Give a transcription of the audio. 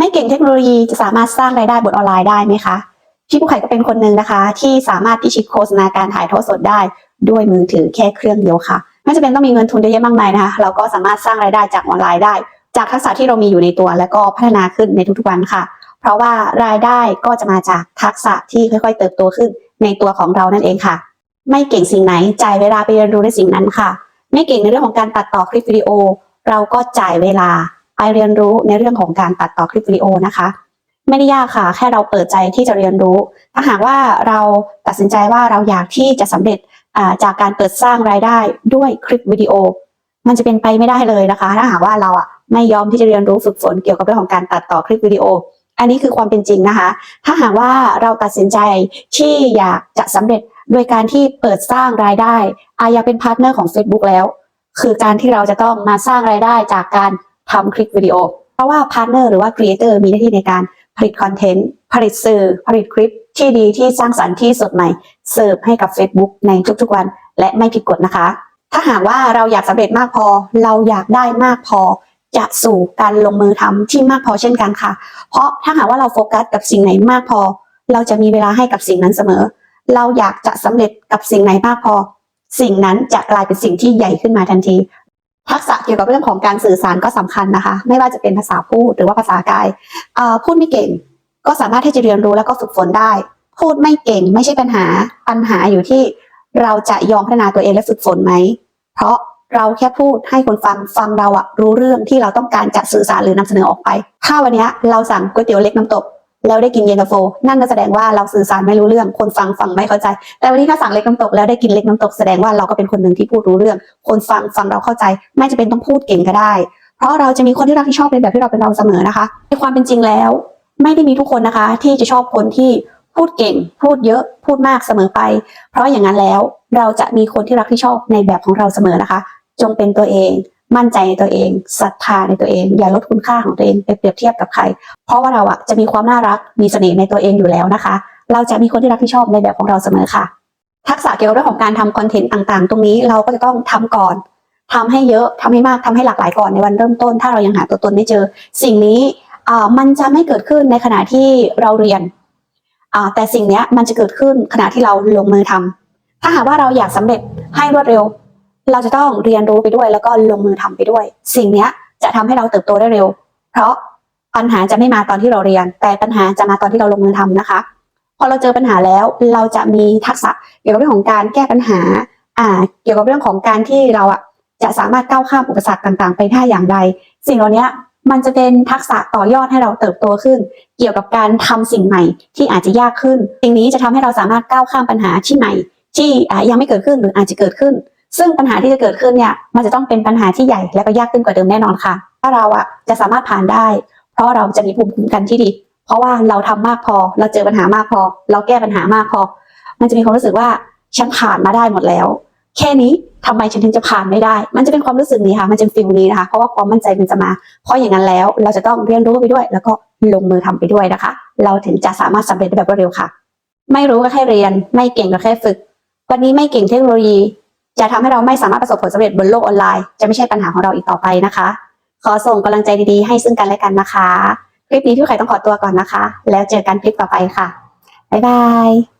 ไม่เก่งเทคโนโลยีจะสามารถสร้างรายได้บนออนไลน์ได้ไหมคะพี่ผู้ไข่ก็เป็นคนหนึ่งนะคะ ที่สามารถพิชิตโฆษณาการถ่ายทอดสดได้ด้วยมือถือแค่เครื่องเดียวค่ะ ไม่จำเป็นต้องมีเงินทุนเยอะแยะมากมายนะคะ เราก็สามารถสร้างรายได้จากออนไลน์ได้ จากทักษะที่เรามีอยู่ในตัว แล้วก็พัฒนาขึ้นในทุกๆวันค่ะ เพราะว่ารายได้ก็จะมาจากทักษะที่ค่อยๆ เติบโตขึ้นในตัวของเรานั่นเองค่ะ ไม่เก่งสิ่งไหนจ่ายเวลาไปเรียนรู้ในสิ่งนั้นค่ะ ไม่เก่งในเรื่องของการตัดต่อคลิปวิดีโอ เราก็จ่ายเวลา ไปเรียนรู้ในเรื่องของการตัดต่อคลิปวิดีโอนะคะ ไม่ได้ยากค่ะ แค่เราเปิดใจที่จะเรียนรู้ ถ้าหากว่าเราตัดสินใจว่าเราอยากที่จะสำเร็จจากการเปิดสร้างรายได้ด้วยคลิปวิดีโอ มันจะเป็นไปไม่ได้เลยนะคะ ถ้าหากว่าเราอะไม่ยอมที่จะเรียนรู้ฝึกฝนเกี่ยวกับเรื่องของการตัดต่อคลิปวิดีโอ อันนี้คือความเป็นจริงนะคะ ถ้าหากว่าเราตัดสินใจที่อยากจะสำเร็จโดยการที่เปิดสร้างรายได้อาอยากเป็นพาร์ทเนอร์ของ Facebook แล้ว คือการที่เราจะต้องมาสร้างรายได้จากการ ทำคลิปวิดีโอ เพราะว่าพาร์ทเนอร์หรือว่าครีเอเตอร์มีหน้าที่ในการผลิตคอนเทนต์ ผลิตสื่อ ผลิตคลิปที่ดีที่สร้างสรรค์ที่สดใหม่ เสิร์ฟให้กับ Facebook ในทุกๆวัน และไม่ผิดกฎนะคะ ถ้าหากว่าเราอยากสำเร็จมากพอ เราอยากได้มากพอจะสู่การลงมือทำที่มากพอเช่นกันค่ะ เพราะถ้าหากว่าเราโฟกัสกับสิ่งไหนมากพอ เราจะมีเวลาให้กับสิ่งนั้นเสมอ เราอยากจะสำเร็จกับสิ่งไหนมากพอ สิ่งนั้นจะกลายเป็นสิ่งที่ใหญ่ขึ้นมาทันที ทักษะเกี่ยวกับเรื่องของการสื่อสารก็สำคัญนะคะ ไม่ว่าจะเป็นภาษาพูดหรือว่าภาษากายพูดไม่เก่ง ก็สามารถที่จะเรียนรู้แล้วก็ฝึกฝนได้ พูดไม่เก่ง ไม่ใช่ปัญหาปัญหาอยู่ที่เราจะยอมพัฒนาตัวเองและฝึกฝนไหม เพราะเราแค่พูดให้คนฟังฟังเราอะรู้เรื่องที่เราต้องการจะสื่อสารหรือนำเสนอออกไป ถ้าวันนี้เราสั่งก๋วยเตี๋ยวเล็กน้ำตก แล้วได้กินเย็นตาโฟ นั่นก็แสดงว่าเราสื่อสารไม่รู้เรื่อง คนฟังฟังไม่เข้าใจ แต่วันนี้ถ้าสั่งเล็กน้ำตกแล้วได้กินเล็กน้ำตกแสดงว่าเราก็เป็นคนหนึ่งที่พูดรู้เรื่อง คนฟังฟังเราเข้าใจ ไม่จะเป็นต้องพูดเก่งก็ได้ เพราะเราจะมีคนที่รักที่ชอบในแบบที่เราเป็นเราเสมอนะคะ ในความเป็นจริงแล้ว ไม่ได้มีทุกคนนะคะ ที่จะชอบคนที่พูดเก่ง พูดเยอะพูดมากเสมอไป เพราะอย่างนั้นแล้วเราจะมีคนที่รักที่ชอบในแบบของเราเสมอนะคะ จงเป็นตัวเอง มั่นใจในตัวเองศรัทธาในตัวเอง อย่าลดคุณค่าของตัวเองไปเปรียบเทียบกับใคร เพราะว่าเราอะจะมีความน่ารักมีเสน่ห์ในตัวเองอยู่แล้วนะคะ เราจะมีคนที่รักที่ชอบในแบบของเราเสมอค่ะ ทักษะเกี่ยวกับเรื่องของการทำคอนเทนต์ต่างๆ ตรงนี้เราก็จะต้องทำก่อนทำให้เยอะทำให้มากทำให้หลากหลายก่อนในวันเริ่มต้น ถ้าเรายังหาตัวตนไม่เจอ สิ่งนี้อ่ามันจะไม่เกิดขึ้นในขณะที่เราเรียนอ่าแต่สิ่งนี้มันจะเกิดขึ้นขณะที่เราลงมือทำถ้าหากว่าเราอยากสำเร็จให้รวดเร็ว เราจะต้องเรียนรู้ไปด้วย แล้วก็ลงมือทำไปด้วย สิ่งเนี้ยจะทำให้เราเติบโตได้เร็ว เพราะปัญหาจะไม่มาตอนที่เราเรียน แต่ปัญหาจะมาตอนที่เราลงมือทำนะคะ พอเราเจอปัญหาแล้วเราจะมีทักษะเกี่ยวกับเรื่องของการแก้ปัญหาอ่าเกี่ยวกับเรื่องของการที่เราอะจะสามารถก้าวข้ามอุปสรรคต่างๆ ไปได้อย่างไร สิ่งเหล่านี้มันจะเป็นทักษะต่อยอดให้เราเติบโตขึ้น เกี่ยวกับการทำสิ่งใหม่ที่อาจจะยากขึ้น สิ่งนี้จะทำให้เราสามารถก้าวข้ามปัญหาที่ใหม่ ที่อ่ายังไม่เกิดขึ้นหรืออาจจะเกิดขึ้น ซึ่งปัญหาที่จะเกิดขึ้นเนี่ยมันจะต้องเป็นปัญหาที่ใหญ่และก็ยากขึ้นกว่าเดิมแน่นอนค่ะ ถ้าเราอะจะสามารถผ่านได้ เพราะเราจะมีภูมิคุ้มกันที่ดี เพราะว่าเราทำมากพอ เราเจอปัญหามากพอ เราแก้ปัญหามากพอ มันจะมีความรู้สึกว่าฉันผ่านมาได้หมดแล้ว แค่นี้ทำไมฉันถึงจะผ่านไม่ได้ มันจะเป็นความรู้สึกนี้ค่ะ มันจะฟิลนี้นะคะ เพราะว่าความมั่นใจมันจะมา เพราะอย่างนั้นแล้ว เราจะต้องเรียนรู้ไปด้วย แล้วก็ลงมือทำไปด้วยนะคะ เราถึงจะสามารถสำเร็จได้แบบรวดเร็วค่ะ ไม่รู้ก็แค่เรียน ไม่เก่งก็แค่ฝึก วันนี้ไม่เก่งเทคโนโลยี จะทำให้เราไม่สามารถประสบผลสำเร็จบนโลกออนไลน์ จะไม่ใช่ปัญหาของเราอีกต่อไปนะคะ ขอส่งกำลังใจดีๆ ให้ซึ่งกันและกันนะคะ คลิปนี้พี่ไข่ต้องขอตัวก่อนนะคะ แล้วเจอกันคลิปต่อไปค่ะบ๊ายบาย